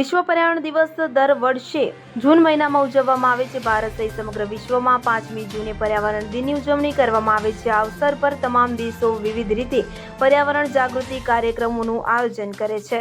વિશ્વ પર્યાવરણ દિવસ દર વર્ષે જૂન મહિનામાં ઉજવવામાં આવે છે. ભારત સહિત સમગ્ર વિશ્વમાં પાંચમી જૂને પર્યાવરણ દિનની ઉજવણી કરવામાં આવે છે. આ અવસર પર તમામ દેશો વિવિધ રીતે પર્યાવરણ જાગૃતિ કાર્યક્રમોનું આયોજન કરે છે.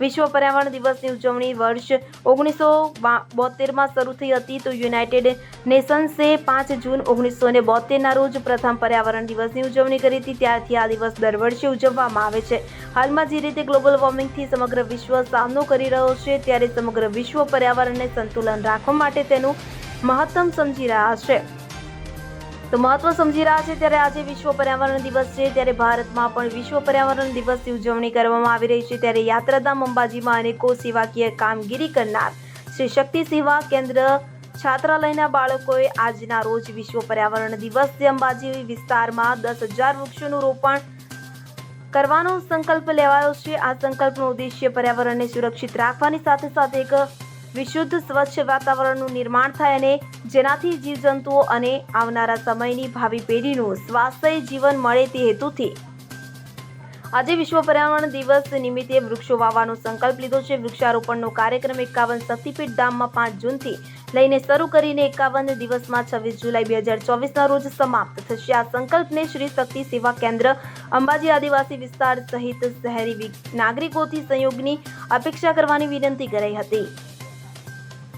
વિશ્વ પર્યાવરણ દિવસની ઉજવણી વર્ષ ઓગણીસો બોતેરમાં શરૂ થઈ હતી. તો યુનાઇટેડ નેશન્સે પાંચ જૂન ઓગણીસો ને બોતેરના રોજ પ્રથમ પર્યાવરણ દિવસની ઉજવણી કરી હતી. ત્યારથી આ દિવસ દર વર્ષે ઉજવવામાં આવે છે. હાલમાં જે રીતે ગ્લોબલ વોર્મિંગથી સમગ્ર વિશ્વ સામનો કરી રહ્યો છે, ત્યારે સમગ્ર વિશ્વ પર્યાવરણને સંતુલન રાખવા માટે તેનું મહત્તમ સમજી રહ્યા છે. તો મહત્વ સમજી રહ્યા છે ત્યારે આજે વિશ્વ પર્યાવરણ દિવસ છે. ત્યારે ભારતમાં પણ વિશ્વ પર્યાવરણ દિવસની ઉજવણી કરવામાં આવી રહી છે. ત્યારે યાત્રાધામ અંબાજીમાં અનેકો સેવાકીય કામગીરી કરનાર શ્રી શક્તિ સેવા કેન્દ્ર છાત્રાલયના બાળકોએ આજના રોજ વિશ્વ પર્યાવરણ દિવસે અંબાજી વિસ્તારમાં દસ હજાર વૃક્ષોનું રોપણ કરવાનો સંકલ્પ લેવાયો છે. આ સંકલ્પનો ઉદ્દેશ્ય પર્યાવરણને સુરક્ષિત રાખવાની સાથે સાથે એક વિશુદ્ધ સ્વચ્છ વાતાવરણનું નિર્માણ થાય અને જેનાથી જીવજંતુઓ અને આવનારા સમયની ભાવિ પેઢીનું સ્વાસ્થ્ય જીવન મળે તે હેતુથી. આજે વિશ્વ પર્યાવરણ દિવસ નિમિત્તે વૃક્ષો વાવવાનો સંકલ્પ લીધો છે. વૃક્ષારોપણનો કાર્યક્રમ એકાવન શક્તિપીઠ ધામમાં પાંચ જૂનથી લઈને શરૂ કરીને એકાવન દિવસમાં છવ્વીસ જુલાઈ બે હજાર ચોવીસના રોજ સમાપ્ત થશે. આ સંકલ્પને શ્રી શક્તિ સેવા કેન્દ્ર, અંબાજી આદિવાસી વિસ્તાર સહિત શહેરી નાગરિકોથી સહયોગની અપેક્ષા કરવાની વિનંતી કરાઈ હતી.